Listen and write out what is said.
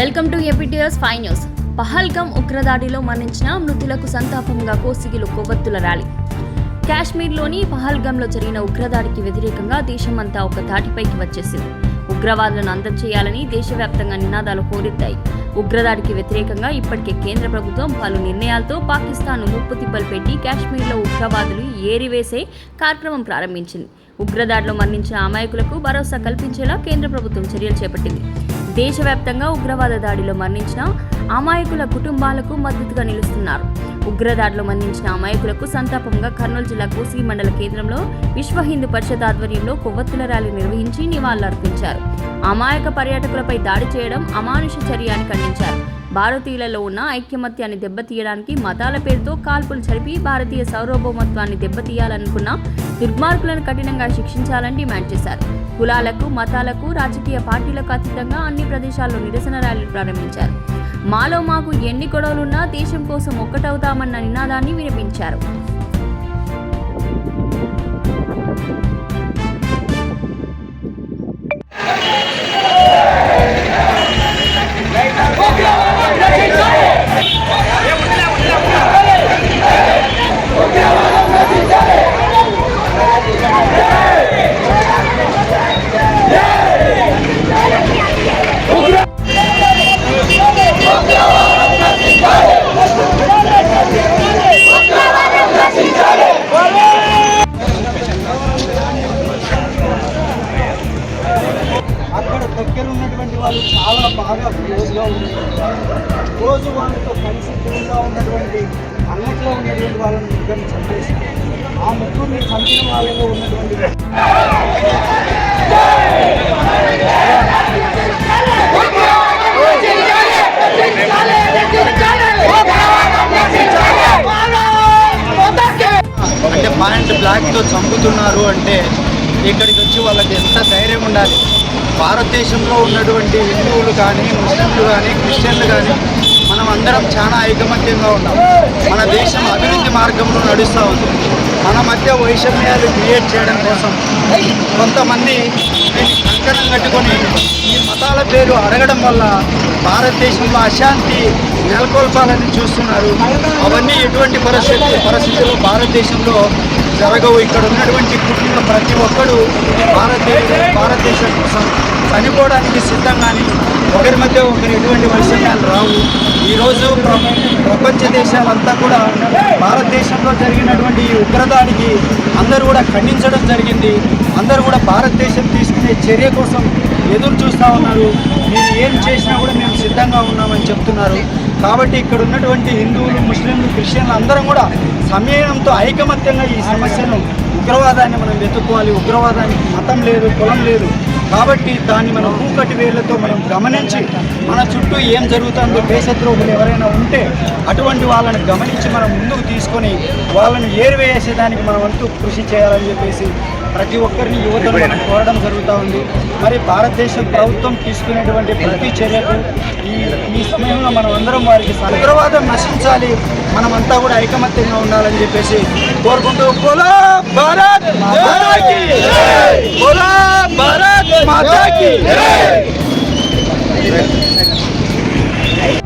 Welcome to APTS five news. Pahalgam ఉగ్రదాడిలో మరణించిన మృతులకు సంతాపంగా కోసిగిలు కొవ్వొత్తుల rally. కాశ్మీర్లోని పహల్గంలో జరిగిన ఉగ్రదాడికి వ్యతిరేకంగా దేశమంతా ఒక తాటిపైకి వచ్చేసింది. ఉగ్రవాదులను అందం చేయాలని దేశవ్యాప్తంగా నినాదాలు హోరెత్తాయి. ఉగ్రదాడికి వ్యతిరేకంగా ఇప్పటికే కేంద్ర ప్రభుత్వం పలు నిర్ణయాలతో పాకిస్తాన్ ముప్పు తిప్పలు పెట్టి కాశ్మీర్లో ఉగ్రవాదులు ఏరివేసే కార్యక్రమం ప్రారంభించింది. ఉగ్రదాడిలో మరణించిన అమాయకులకు భరోసా కల్పించేలా కేంద్ర ప్రభుత్వం చర్యలు చేపట్టింది. దేశవ్యాప్తంగా ఉగ్రవాద దాడిలో మరణించిన అమాయకుల కుటుంబాలకు మద్దతుగా నిలుస్తున్నారు. ఉగ్రదాడిలో మరణించిన అమాయకులకు సంతాపంగా కర్నూలు జిల్లా కోసిగి మండల కేంద్రంలో విశ్వ హిందూ పరిషత్ ఆధ్వర్యంలో కొవ్వొత్తుల ర్యాలీ నిర్వహించి నివాళులర్పించారు. అమాయక పర్యాటకులపై దాడి చేయడం అమానుష చర్య అని ఖండించారు. భారతీయులలో ఉన్న ఐక్యమత్యాన్ని దెబ్బతీయడానికి మతాల పేరుతో కాల్పులు జరిపి భారతీయ సార్వభౌమత్వాన్ని దెబ్బతీయాలనుకున్న దుర్మార్గులను కఠినంగా శిక్షించాలని డిమాండ్ చేశారు. కులాలకు మతాలకు రాజకీయ పార్టీలకు అతీతంగా అన్ని ప్రదేశాల్లో నిరసన ర్యాలీలు ప్రారంభించారు. మాలో మాకు ఎన్ని గొడవలున్నా దేశం కోసం ఒక్కటవుతామన్న నినాదాన్ని వినిపించారు. చాలా బాగా క్లోజ్గా ఉంటుంది రోజు వాళ్ళతో కలిసి క్లోజ్గా ఉన్నటువంటి అన్నట్లో ఉన్నటువంటి వాళ్ళని ముగ్గురిని చంపేసి ఆ ముగ్గురిని చంపిన వాళ్ళలో ఉన్నటువంటి అంటే పాయింట్ బ్లాక్తో చంపుతున్నారు అంటే ఇక్కడికి వచ్చి వాళ్ళకి ఎంత ధైర్యం ఉండాలి? భారతదేశంలో ఉన్నటువంటి హిందువులు కానీ ముస్లింలు కానీ క్రిస్టియన్లు కానీ మనం అందరం చాలా ఐకమత్యంగా ఉన్నాం. మన దేశం అభివృద్ధి మార్గంలో నడుస్తూ ఉంది. మన మధ్య వైషమ్యాలు క్రియేట్ చేయడం కోసం కొంతమంది కంకణం కట్టుకొని ఈ మతాల పేరు అడగడం వల్ల భారతదేశంలో అశాంతి నెలకొల్పాలని చూస్తున్నారు. అవన్నీ ఎటువంటి పరిస్థితి పరిస్థితుల్లో భారతదేశంలో జరగవు. ఇక్కడ ఉన్నటువంటి పుట్టిన ప్రతి ఒక్కడు భారతదేశ భారతదేశం కోసం చనిపోవడానికి సిద్ధంగాని ఒకరి మధ్య ఒకరు ఎటువంటి వైషమ్యాలు రావు. ఈరోజు ప్రపంచ దేశాలంతా కూడా భారతదేశంలో జరిగినటువంటి ఈ ఉగ్రదానికి అందరూ కూడా ఖండించడం జరిగింది. అందరూ కూడా భారతదేశం తీసుకునే చర్య కోసం ఎదురు చూస్తూ ఉన్నారు. మీరు ఏం చేసినా కూడా మేము సిద్ధంగా ఉన్నామని చెప్తున్నారు. కాబట్టి ఇక్కడ ఉన్నటువంటి హిందువులు ముస్లింలు క్రిస్టియన్లు అందరం కూడా సమయంతో ఐకమత్యంగా ఈ సమస్యను ఉగ్రవాదాన్ని మనం వెతుక్కోవాలి. ఉగ్రవాదానికి మతం లేదు కులం లేదు. కాబట్టి దాన్ని మనం కూకటి వేళ్ళతో మనం గమనించి మన చుట్టూ ఏం జరుగుతుందో దేశద్రోహులు ఎవరైనా ఉంటే అటువంటి వాళ్ళని గమనించి మనం ముందుకు తీసుకొని వాళ్ళని ఏరివేసేదానికి మనం అంటూ కృషి చేయాలని చెప్పేసి ప్రతి ఒక్కరిని యువతను మనం కోరడం జరుగుతూ ఉంది. మరి భారతదేశం ప్రభుత్వం తీసుకునేటువంటి ప్రతి చర్యకు ఈ ఈ సమయంలో మనం అందరం వారికి ఉగ్రవాదం నశించాలి. మనమంతా కూడా ఐకమత్యంగా ఉండాలని చెప్పేసి కోరుకుంటూ బోలో భారత్ మాతాకి భారత్! మాతాకి